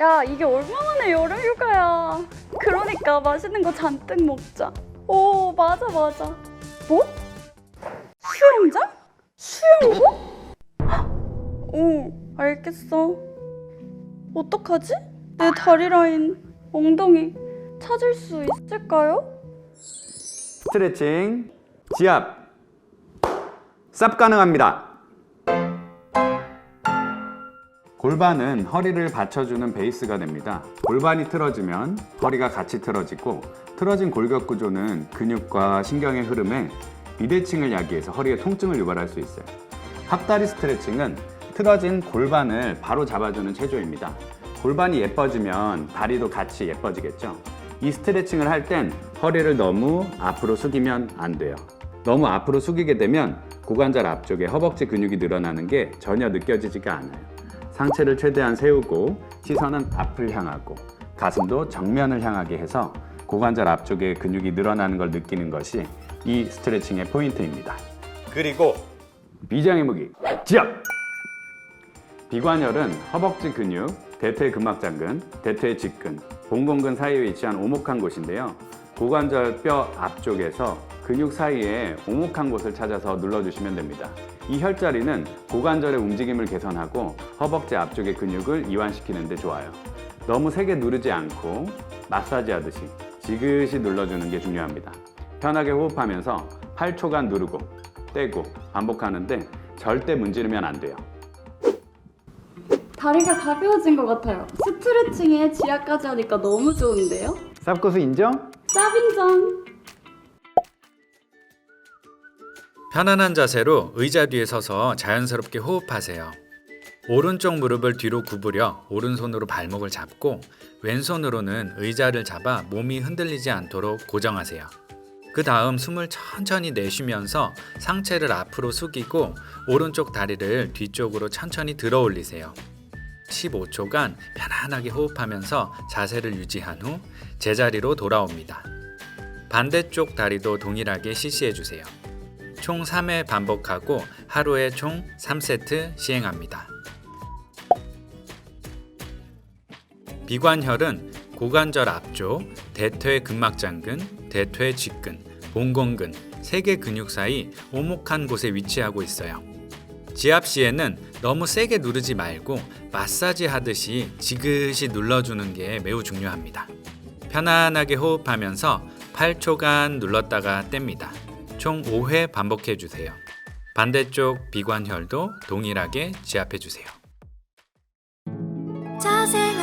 야, 이게 얼마만에 여름 휴가야. 그러니까 맛있는 거 잔뜩 먹자. 오, 맞아, 맞아. 뭐? 수영장? 수영복? 헉, 오, 알겠어. 어떡하지? 내 다리 라인, 엉덩이 찾을 수 있을까요? 스트레칭, 지압, 쌉 가능합니다. 골반은 허리를 받쳐주는 베이스가 됩니다. 골반이 틀어지면 허리가 같이 틀어지고 틀어진 골격 구조는 근육과 신경의 흐름에 비대칭을 야기해서 허리에 통증을 유발할 수 있어요. 합다리 스트레칭은 틀어진 골반을 바로 잡아주는 체조입니다. 골반이 예뻐지면 다리도 같이 예뻐지겠죠. 이 스트레칭을 할 땐 허리를 너무 앞으로 숙이면 안 돼요. 너무 앞으로 숙이게 되면 고관절 앞쪽에 허벅지 근육이 늘어나는 게 전혀 느껴지지가 않아요. 상체를 최대한 세우고 시선은 앞을 향하고 가슴도 정면을 향하게 해서 고관절 앞쪽에 근육이 늘어나는 걸 느끼는 것이 이 스트레칭의 포인트입니다. 그리고 비장의 무기 지압! 비관혈은 허벅지 근육, 대퇴 근막장근, 대퇴 직근, 봉공근 사이에 위치한 오목한 곳인데요. 고관절 뼈 앞쪽에서 근육 사이에 오목한 곳을 찾아서 눌러주시면 됩니다. 이 혈자리는 고관절의 움직임을 개선하고 허벅지 앞쪽의 근육을 이완시키는 데 좋아요. 너무 세게 누르지 않고 마사지 하듯이 지그시 눌러주는 게 중요합니다. 편하게 호흡하면서 8초간 누르고 떼고 반복하는데 절대 문지르면 안 돼요. 다리가 가벼워진 것 같아요. 스트레칭에 지압까지 하니까 너무 좋은데요? 쌉고수 인정? 짭인정! 편안한 자세로 의자 뒤에 서서 자연스럽게 호흡하세요. 오른쪽 무릎을 뒤로 구부려 오른손으로 발목을 잡고 왼손으로는 의자를 잡아 몸이 흔들리지 않도록 고정하세요. 그 다음 숨을 천천히 내쉬면서 상체를 앞으로 숙이고 오른쪽 다리를 뒤쪽으로 천천히 들어 올리세요. 15초간 편안하게 호흡하면서 자세를 유지한 후 제자리로 돌아옵니다. 반대쪽 다리도 동일하게 실시해 주세요. 총 3회 반복하고 하루에 총 3세트 시행합니다. 비관혈은 고관절 앞쪽, 대퇴 근막장근, 대퇴 직근, 봉건근 세 개 근육 사이 오목한 곳에 위치하고 있어요. 지압 시에는 너무 세게 누르지 말고 마사지 하듯이 지그시 눌러주는 게 매우 중요합니다. 편안하게 호흡하면서 8초간 눌렀다가 뗍니다. 총 5회 반복해 주세요. 반대쪽 비관혈도 동일하게 지압해 주세요. 자세